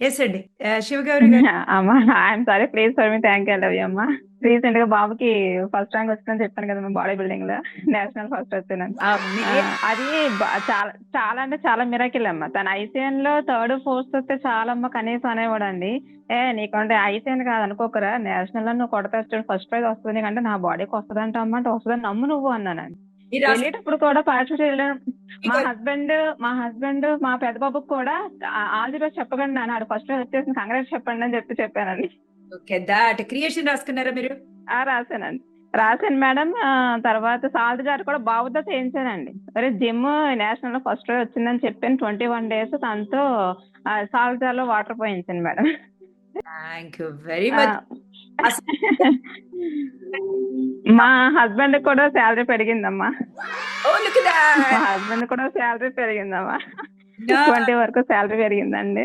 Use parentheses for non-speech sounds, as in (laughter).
Yes అండి శివగౌరి గారు. (laughs) అమ్మా I'm sorry please for me thank you love అమ్మా. రీసెంట్గా బాబుకి ఫస్ట్ ర్యాంక్ వచ్చిందని చెప్పాను కదా బాడీ బిల్డింగ్లో. నేషనల్ (laughs) ఫస్ట్ మీ- అది చాలా చాలా అంటే చాలా మిరాకిల్ అమ్మ. తన ఐసీఎన్లో థర్డ్ ఫోర్త్ వస్తే చాలా అమ్మ కనీసం అనేవాడు అండి ఏ నీకంటే ఐసీఎన్ కాదు అనుకోకరా. నేషనల్లో నువ్వు కొడతా ఫస్ట్ ప్రైజ్ వస్తుంది నీకంటే నా బాడీకి వస్తుంది అంటే అమ్మ అంటే వస్తుందని నమ్ము నువ్వు అన్నానండి. వెళ్ళేటప్పుడు కూడా పార్టిసిపేట్ మా హస్బెండ్ మా హస్బెండ్ మా పెద్ద బాబుకి కూడా ఆల్ ది బెస్ట్ చెప్పకండి నాన్న. ఫస్ట్ వచ్చేసి కంగ్రాట్స్ చెప్పండి అని చెప్పి చెప్పానండి. ఓకే దాట్ క్రియేషన్ రాసుకున్నారా మీరు? ఆ రాశానండి. రాశాను మేడం. తర్వాత సాల్ట్ గారు కూడా బాబుతో చేయించానండి అరే జిమ్ నేషనల్లో ఫస్ట్ వచ్చిందని చెప్పాను. ట్వంటీ వన్ డేస్ తనతో సాల్ట్ జార్లో water పోయించాను madam. Thank you very ah, much మా హస్బెండ్ కూడా శాలరీ పెరిగిందమ్మా. మా హస్బెండ్ కూడా శాలరీ పెరిగిందమ్మా. ట్వంటీ వరకు శాలరీ పెరిగిందండి.